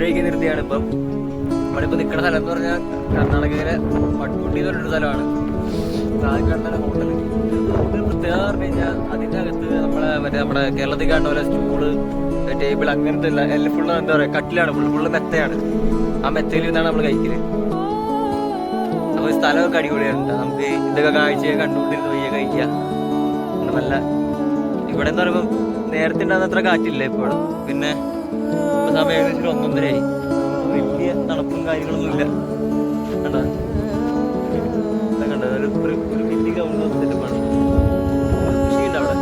കഴിക്കാൻ നിർത്തിയാണ് ഇപ്പം. നമ്മളിപ്പോൾ നിൽക്കുന്ന സ്ഥലം എന്ന് പറഞ്ഞാൽ കർണാടകയിലെ പട്ടുകുട്ടി എന്ന് പറഞ്ഞൊരു സ്ഥലമാണ്. സാധിക്കാത്ത ഹോട്ടൽ പ്രത്യേകത പറഞ്ഞു കഴിഞ്ഞാൽ അതിന്റെ അകത്ത് നമ്മളെ മറ്റേ നമ്മുടെ കേരളത്തിൽ കാണുന്ന പോലെ സ്റ്റൂൾ ടേബിൾ അങ്ങനത്തെ എല്ലാം ഫുള്ള് എന്താ പറയുക കട്ടിലാണ് ഫുൾ ഫുള്ള് മെത്തയാണ്. ആ മെത്തയിൽ നിന്നാണ് നമ്മൾ കഴിക്കൽ. അപ്പോൾ സ്ഥലമൊക്കെ അടിപൊളിയാണ്. നമുക്ക് ഇതൊക്കെ കാഴ്ച കണ്ടുകൊണ്ടിരുന്ന് പോയി കഴിക്കാം. നല്ല ഇവിടെ എന്ന് പറയുമ്പോൾ നേരത്തെ ഉണ്ടാകുന്ന അത്ര കാറ്റില്ല ഇപ്പോഴും. പിന്നെ ഇപ്പൊ സമയം ഏകദേശം ഒന്നൊന്നരയായി വലിയ തണുപ്പും കാര്യങ്ങളൊന്നും ഇല്ല. കണ്ടോ? കണ്ടോ? ഒരു ഒരു വലിയ ഗ്രൗണ്ട് സെറ്റപ്പാണ് കൃഷിയുണ്ട് അവിടെ.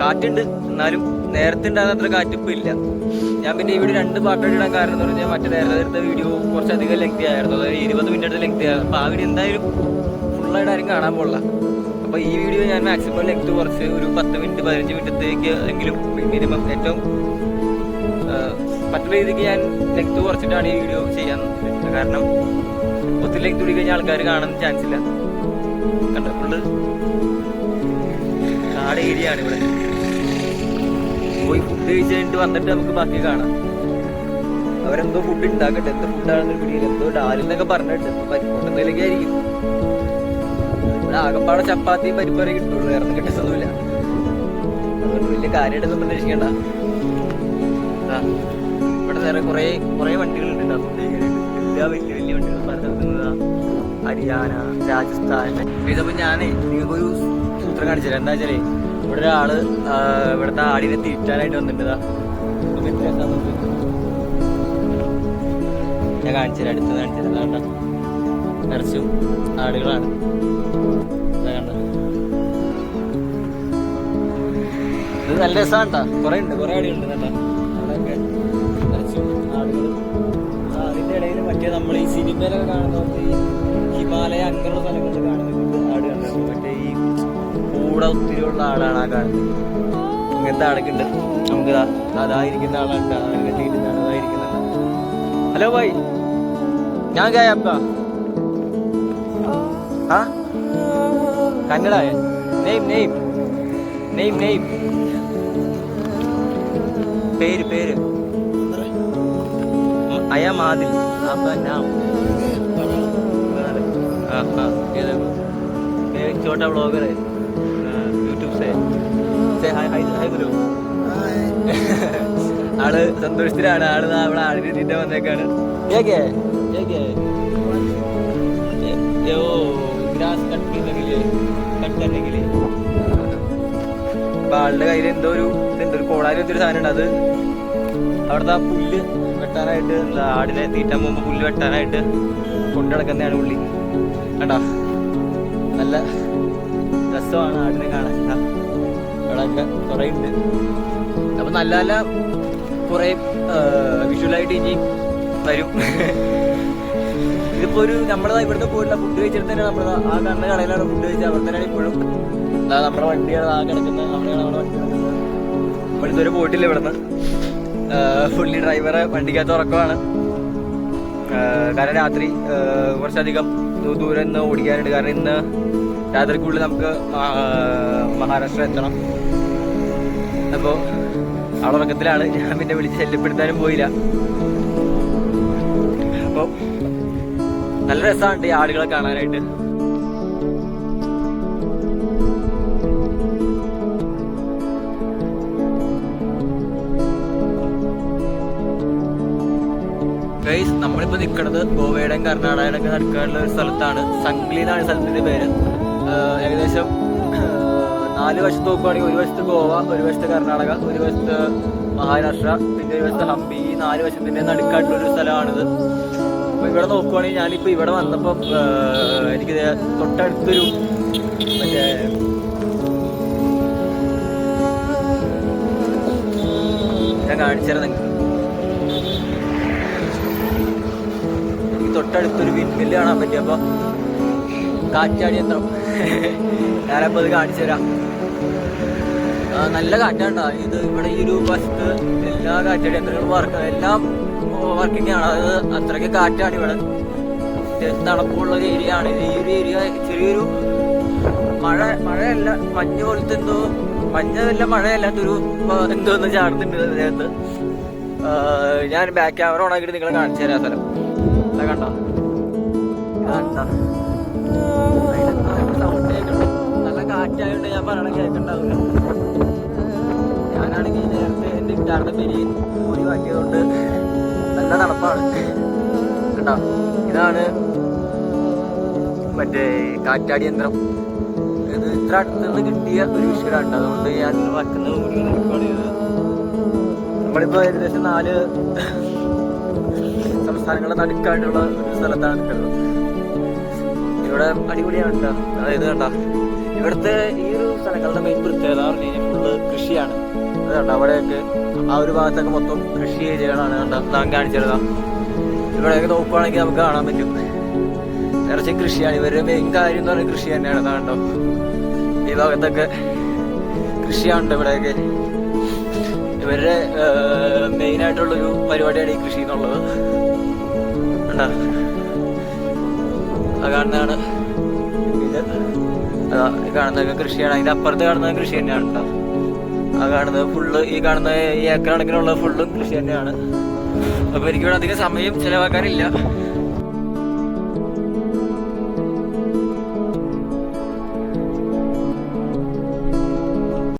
കാറ്റുണ്ട്. എന്നാലും നേരത്തെ ഉണ്ടാകുന്ന അത്ര കാറ്റ് ഇപ്പൊ ഇല്ല. ഞാൻ പിന്നെ ഇവിടെ രണ്ട് പാട്ടുകൾ ഇടാൻ കാരണം എന്ന് പറഞ്ഞാൽ മറ്റേ നേരത്തെ എടുത്ത വീഡിയോ കുറച്ചധികം ലെങ്തി ആയിരുന്നു. അതായത് ഇരുപത് മിനിറ്റ് ലെങ്തി ആയിരുന്നു. അപ്പൊ ആ വീഡിയോ എന്തായാലും ഫുള്ളായിട്ട് ആരും കാണാൻ പോകില്ല അപ്പോൾ ഈ വീഡിയോ ഞാൻ മാക്സിമം ലെങ്ത് കുറച്ച് ഒരു പത്ത് മിനിറ്റ് പതിനഞ്ച് മിനിറ്റത്തേക്ക് എങ്കിലും മിനിമം ഏറ്റവും പറ്റുന്ന രീതിക്ക് ഞാൻ ലെങ്ത് കുറച്ചിട്ടാണ് ഈ വീഡിയോ ചെയ്യാൻ. കാരണം ഒത്തിരി ലെങ്ത് കൂടി കഴിഞ്ഞാൽ ആൾക്കാർ കാണാൻ ചാൻസ് ഇല്ല. കണ്ട? കാട് ഏരിയ ആണ് ഇവിടെ. പോയി ഫുഡ് കഴിച്ച് കഴിഞ്ഞിട്ട് വന്നിട്ട് നമുക്ക് ബാക്കി കാണാം. അവരെന്തോ ഫുഡ് ഉണ്ടാക്കട്ടെ എന്ത് ഫുഡാണെന്ന് പിടിയില്ല. എന്തോ ഡാലിന്നൊക്കെ പറഞ്ഞിട്ട് പരിപ്പൊണ്ടെന്തെങ്കിലൊക്കെ ആയിരിക്കും. ആകപ്പാടെ ചപ്പാത്തി പരിപ്പറി കിട്ടുള്ളൂ. വേറെ കിട്ടുന്നില്ല അതുകൊണ്ട് വലിയ കാര്യമായിട്ടൊന്നും പ്രതീക്ഷിക്കണ്ട. ഇവിടെ വേറെ കുറേ കുറേ വണ്ടികളുണ്ട്. എല്ലാ വലിയ വലിയ വണ്ടികളും പല സ്ഥലത്തുനിന്ന് ഹരിയാന രാജസ്ഥാൻ. ഇതപ്പോൾ ഞാനേ നിങ്ങൾക്കൊരു സൂത്രം കാണിച്ചില്ല എന്താ വെച്ചാലേ ഇവിടെ ഒരാൾ ഇവിടുത്തെ ആടിനെ തീറ്റാനായിട്ട് വന്നിട്ടുണ്ടാ. ഞാൻ കാണിച്ചില്ല അടുത്ത് കാണിച്ചു തരാം ഇറച്ചും ആടുകളാണ്. ഇത് നല്ല രസമാണ് കേട്ടോ കുറെ ഉണ്ട് കുറെ ആടുകളുണ്ട് കേട്ടോ. അവിടെയൊക്കെ ആ, ഇടയിൽ മറ്റേ നമ്മൾ ഈ സിനിമയിലൊക്കെ കാണുന്ന ഈ ഹിമാലയ അങ്ങനെയുള്ള സ്ഥലങ്ങളിൽ കാണുന്നത് ആട് കണ്ടു? മറ്റേ ഈ കൂടെ ഒത്തിരിയുള്ള ആടാണ് ആ കാണുന്നത്. ഇങ്ങനത്തെ ആടൊക്കെ ഉണ്ട്. നമുക്ക് അതായിരിക്കുന്ന ആളുണ്ട് അതായിരിക്കുന്ന ഹലോ ഭായ് ഞാൻ ഗായ അപ്പ ആ Kannada name name name name പേര് പേര് आया मादिल आपका नाम हाँ हाँ ये देखो मैं एक छोटा ब्लॉगर है यूट्यूब से से हाय हाय हाय बोलो ആള് സന്തോഷത്തിലാണ് ആള് ദാ അവിടെ ആടിനെ തീറ്റ വന്നേക്കാണ് ഏകെ ഏകെ ये वो ഗ്രാസ് കട്ട് കട്ട് ആളുടെ കയ്യിൽ എന്തോ ഒരു എന്തോ ഒരു എന്തൊരു സാധനം ഉണ്ട് അത്? അവിടുത്തെ ആ പുല്ല് വെട്ടാനായിട്ട് എന്താ ആടിനെ തീറ്റാൻ പോകുമ്പോ പുല്ല് വെട്ടാനായിട്ട് കൊണ്ടുനടക്കുന്നതാണ് പുള്ളി. കണ്ടാ? നല്ല രസമാണ് ആടിനെ കാണാൻ. ഇവിടെയൊക്കെ കുറേ ഉണ്ട്. അപ്പൊ നല്ല നല്ല കുറേ വിഷ്വലായിട്ട് ഇനി വരും. ഇതിപ്പോ ഒരു നമ്മളെ ഇവിടുത്തെ പോയിട്ടുള്ള ഫുഡ് കഴിച്ചിട്ട് തന്നെ നമ്മൾ ആ കണ്ണ കടയിലാണ് ഫുഡ് കഴിച്ചത്. അവിടെ തന്നെയാണ് ഇപ്പോഴും. അതാ നമ്മുടെ വണ്ടിയാണ് ആ കിടക്കുന്നത്. അവിടെയാണ് നമ്മുടെ വണ്ടി കിടക്കുന്നത്. നമ്മളിതുവരെ പോയിട്ടില്ല ഇവിടുന്ന്. ഫുള്ളി ഡ്രൈവറെ വണ്ടിക്കകത്ത് ഉറക്കമാണ്. കാരണം രാത്രി കുറച്ചധികം ദൂരം ഇന്ന് ഓടിക്കാനുണ്ട്. കാരണം ഇന്ന് രാത്രിക്കുള്ളിൽ നമുക്ക് മഹാരാഷ്ട്ര എത്തണം. അപ്പോൾ ഉറക്കത്തിലാണ്. ഞാൻ പിന്നെ വിളിച്ച് ശല്യപ്പെടുത്താനും പോയില്ല. അപ്പോൾ നല്ല രസമാണ് ഈ ആടുകളെ കാണാനായിട്ട്. ഗൈസ് നമ്മളിപ്പോ നിൽക്കുന്നത് ഗോവയുടെയും കർണാടകയുടെ ഒക്കെ നടുക്കാനുള്ള ഒരു സ്ഥലത്താണ്. സംഗ്ലി എന്നാണ് സ്ഥലത്തിന്റെ പേര്. ഏകദേശം നാല് വശത്ത് നോക്കുവാണെങ്കിൽ ഒരു വശത്ത് ഗോവ ഒരു വശത്ത് കർണാടക ഒരു വശത്ത് മഹാരാഷ്ട്ര പിന്നെ ഒരു വശത്ത് ഹംപി. ഈ നാല് വശത്തിന്റെ നടുക്കായിട്ടുള്ള ഒരു സ്ഥലമാണിത്. ഇവിടെ നോക്കുവാണെങ്കിൽ ഞാനിപ്പോ ഇവിടെ വന്നപ്പോൾ എനിക്ക് തൊട്ടടുത്തൊരു മറ്റേ ഞാൻ കാണിച്ചുതരാം നിങ്ങൾക്ക് എനിക്ക് തൊട്ടടുത്തൊരു വിൻമില്ല് കാണാൻ പറ്റി അപ്പൊ കാറ്റാടി യന്ത്രം. ഞാനപ്പോ അത് കാണിച്ചു തരാം നല്ല കാറ്റാണ്ടാ ഇത് ഇവിടെ ഈ ഒരു വശത്ത് എല്ലാ കാറ്റാടി യന്ത്രങ്ങളും വർക്ക് എല്ലാം വർക്കിംഗ് ആണ്. അത് അത്രയ്ക്ക് കാറ്റാണ് ഇവിടെ. തണുപ്പുള്ള ഒരു ഏരിയ ആണ് ഈ ഒരു ഏരിയ ചെറിയൊരു മഴ മഴയല്ല മഞ്ഞ് പോലത്തെ എന്തോ മഞ്ഞതല്ല മഴയല്ലാത്തൊരു എന്തോ എന്തോന്ന് ചാടുന്നുണ്ട് അതിനകത്ത് ഞാൻ ബാക്ക് ക്യാമറ ഓൺ നിങ്ങളെ കാണിച്ചു തരാം സ്ഥലം. അതാ കണ്ട? നല്ല കാറ്റായോണ്ട് ഞാൻ പറയണ കേൾക്കണ്ടാവില്ല. ഞാനാണെങ്കിൽ നേരത്തെ എന്റെ ഗിറ്റാറിന്റെ പെരി ഊരി മാറ്റിയതുകൊണ്ട് നല്ല തണുപ്പാണ് കേട്ടോ? ഇതാണ് മറ്റേ കാറ്റാടി യന്ത്രം. ഇത് ഇത്ര അടുത്തുനിന്ന് കിട്ടിയ ഒരു വിഷയമാണ് അതുകൊണ്ട് ഞാൻ വെക്കുന്ന നമ്മളിപ്പോ ഏകദേശം നാല് സംസ്ഥാനങ്ങളുടെ നടുക്കായിട്ടുള്ള ഒരു സ്ഥലത്താണ് നിൽക്കുന്നത്. ഇവിടെ അടിപൊളിയാണ് കേട്ടോ അതായത് കണ്ട. ഇവിടുത്തെ ഈ ഒരു സ്ഥലങ്ങളുടെ മെയിൻ പ്രത്യേകത പറഞ്ഞു കഴിഞ്ഞാൽ ഫുള്ള് കൃഷിയാണ്. അത് കണ്ട അവിടെയൊക്കെ ആ ഒരു ഭാഗത്തൊക്കെ മൊത്തം കൃഷി ഏരിയകളാണ് കണ്ട. നാം കാണിച്ചെടുക്കാം. ഇവിടെയൊക്കെ നോക്കുവാണെങ്കിൽ നമുക്ക് കാണാൻ പറ്റും. നിറച്ച് കൃഷിയാണ്. ഇവരുടെ മെയിൻ കാര്യം എന്ന് പറയുന്നത് കൃഷി തന്നെയാണ്. കണ്ടോ. ഈ ഭാഗത്തൊക്കെ കൃഷിയാണ് ഇവിടെയൊക്കെ. ഇവരുടെ മെയിനായിട്ടുള്ളൊരു പരിപാടിയാണ് ഈ കൃഷി എന്നുള്ളത്. കണ്ടോ? ആ കാണുന്നതാണ്. കാണുന്നതൊക്കെ കൃഷിയാണ്. അതിന്റെ അപ്പുറത്ത് കാണുന്നത് കൃഷി തന്നെയാണ് ആ കാണുന്നത് ഫുള്ള് ഈ കാണുന്ന ഈ ഏക്കർ കണക്കിനുള്ള ഫുള്ളും കൃഷി തന്നെയാണ്. അപ്പൊ എനിക്കിവിടെ അധികം സമയം ചെലവാക്കാനില്ല.